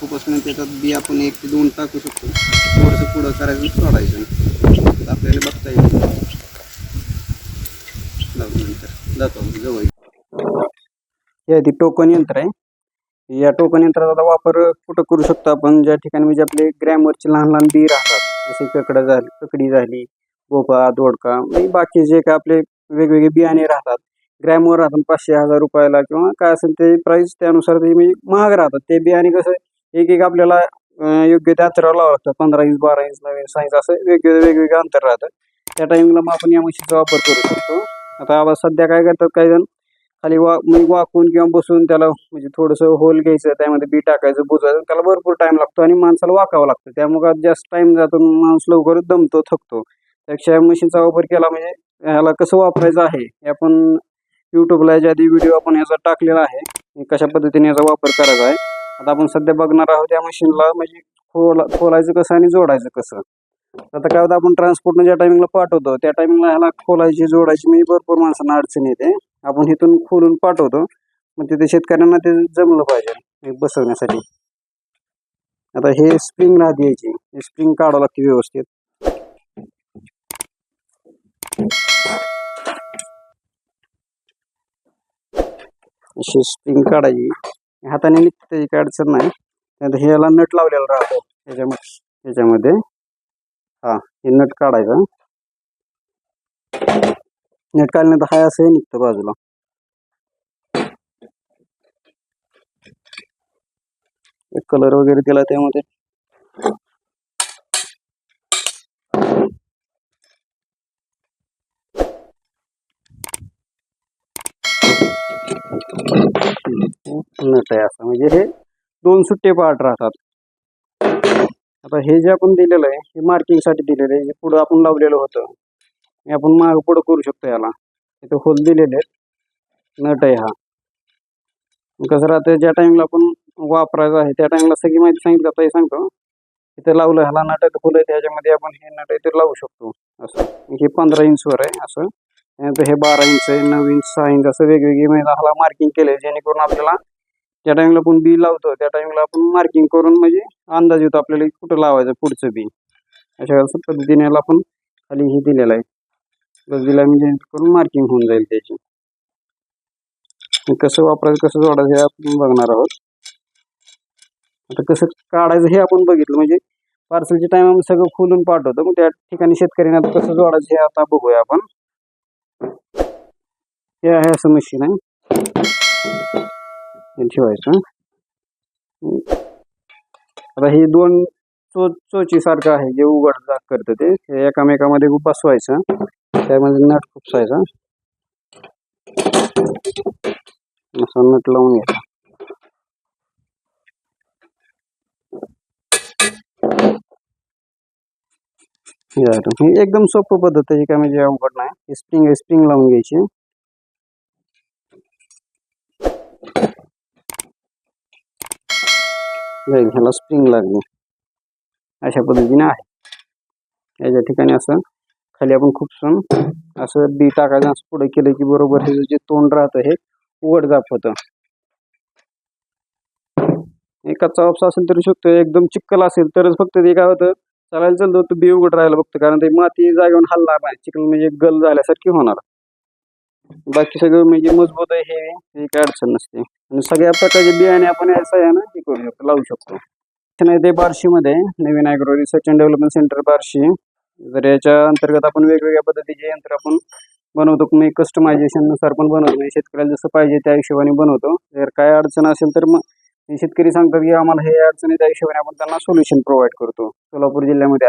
खूप असणं त्याच्यात बी आपण एक ते दोन टाकू शकतो. थोडंसं पुढं करायचं सोडायचं आपल्याला बघता येईल. नंतर. जातो जवळ. हे ती टोकन यंत्र आहे. या टोकन यंत्राचा वापर कुठं करू शकतो आपण? ज्या ठिकाणी म्हणजे आपले ग्रॅमरचे लहान लहान बी राहतात. जसे ककडं झाली ककडी झाली गोपा दोडका म्हणजे बाकी जे काय आपले वेगवेगळे बियाणे राहतात. ग्रॅमवर राहतात पाचशे हजार रुपयाला किंवा काय असेल ते प्राईस त्यानुसार ते म्हणजे महाग राहतात. ते बियाणे कसं एक एक आपल्याला योग्य त्या अंतरावर लावावं लागतं. पंधरा इंच बारा इंच नऊ इंच सहा इंच असं वेगवेगळे वेगवेगळे अंतर राहतं. त्या टाइमला मग आपण या मशीनचा वापर करू शकतो. आता आवाज सध्या काय करतात काही जण खाली वा म्हणजे वाकून किंवा बसून त्याला म्हणजे थोडंसं होल घ्यायचं त्यामध्ये बी टाकायचं बुजायचं त्याला भरपूर टाइम लागतो आणि माणसाला वाकावं लागतं. त्यामुळे जास्त टाइम जातो माणूस लवकर दमतो थकतो. त्यापेक्षा या मशीनचा वापर केला म्हणजे ह्याला कसं वापरायचं आहे हे आपण यूट्यूबला याच्या आधी व्हिडिओ आपण याचा टाकलेला आहे. कशा पद्धतीने याचा वापर करायचा आहे. आता आपण सध्या बघणार आहोत या मशीनला म्हणजे खोला खोलायचं कसं आणि जोडायचं कसं. आता काय होतं आपण ट्रान्सपोर्टनं ज्या टायमिंगला पाठवतो त्या टायमिंगला ह्याला खोलायची जोडायची म्हणजे भरपूर माणसांना अडचण येते. आपण इथून खोलून पाठवतो मग तिथे शेतकऱ्यांना ते जमलं पाहिजे बसवण्यासाठी. आता हे स्प्रिंग राहते यायची. हे स्प्रिंग काढावं लागते व्यवस्थित. अशी स्प्रिंग काढायची. हाताने निघते त्याची काही अडचण नाही. ह्याला नट लावलेला राहतो. ह्याच्यामध्ये ह्याच्यामध्ये हा हे नट काढायचं. नट काढल्यानंतर हाय असं हे निघतं बाजूला. कलर वगैरे दिला त्यामध्ये. नट आहे असं. म्हणजे हे दोन सुट्टे पार्ट राहतात. आता हे जे आपण दिलेलं आहे हे मार्किंगसाठी दिलेलं आहे हे पुढं आपण लावलेलं होतं. हे आपण माग पुढं करू शकतो याला. इथं होल दिलेले आहेत. नट आहे हा. कसं राहतं ज्या टाइमला आपण वापरायचं आहे त्या टाइमला सगळी माहिती सांगितलं आता हे सांगतो. इथे लावलं ह्याला नट आहे फुलं आहे त्याच्यामध्ये आपण हे नट आहे ते लावू शकतो. असं. हे पंधरा इंचवर आहे असं. त्यानंतर हे बारा इंच आहे नऊ इंच सहा इंच असं वेगवेगळी म्हणजे ह्याला मार्किंग केले जेणेकरून आपल्याला ज्या टाइमला आपण बी लावतो त्या टाइमला आपण मार्किंग करून म्हणजे अंदाज येतो आपल्याला कुठं लावायचं पुढचं बी अशा पद्धतीने याला आपण खाली हे दिलेलं आहे. बस दिला म्हणजे करून मार्किंग होऊन जाईल त्याची. कसं वापरायचं कसं जोडायचं हे आपण बघणार आहोत. आता कसं काढायचं हे आपण बघितलं म्हणजे पार्सलच्या टाइम आम्ही सगळं खोलून पाठवतो. मग त्या ठिकाणी शेतकऱ्यांना आता कसं जोडायचं हे आता बघूया आपण. हे आहे असं मशीन आहे ठेवायचं. आता हे दोन चो चोची सारखं आहे जे उघड जात करतं ते. हे एकामेकामध्ये बसवायचं. त्यामध्ये नट खुपसायचा. असा नट लावून घ्यायचा. ही म्हणजे एकदम सोपं पद्धत आहे. काय म्हणजे अवघड नाही. स्प्रिंग स्प्रिंग लावून घ्यायची. जाईल. ह्याला स्प्रिंग लागली. अशा पद्धतीने आहे. याच्या ठिकाणी असं खाली आपण खूप सण असं बी टाकायचं असं पुढे केलं की बरोबर हे जे तोंड राहतं हे उघड जाप होतं एकाचा ऑप्स असेल तरी शकतो एकदम चिक्कल असेल तरच फक्त ते काय होतं? चालायला चालतं तर बी उघड राहायला बघतो कारण ते माती जागेवर हलणार नाही. चिखल म्हणजे गल झाल्यासारखी होणार. बाकी सगळं म्हणजे मजबूत आहे हे काही काय अडचण नसते. आणि सगळ्या प्रकारचे बियाणे आपण ना हे करू शकतो लावू शकतो. नाही ते बार्शीमध्ये नवीन agro research and development center Barshi. तर याच्या अंतर्गत आपण वेगवेगळ्या पद्धतीचे यंत्र आपण बनवतो मी कस्टमायझेशननुसार पण बनवतो. म्हणजे शेतकऱ्याला जसं पाहिजे त्या हिशोबाने बनवतो. जर काय अडचण असेल तर मग शेतकरी सांगतात की आम्हाला हे अडचणी त्या हिशोबाने आपण त्यांना सोल्युशन प्रोव्हाइड करतो. सोलापूर जिल्ह्यामध्ये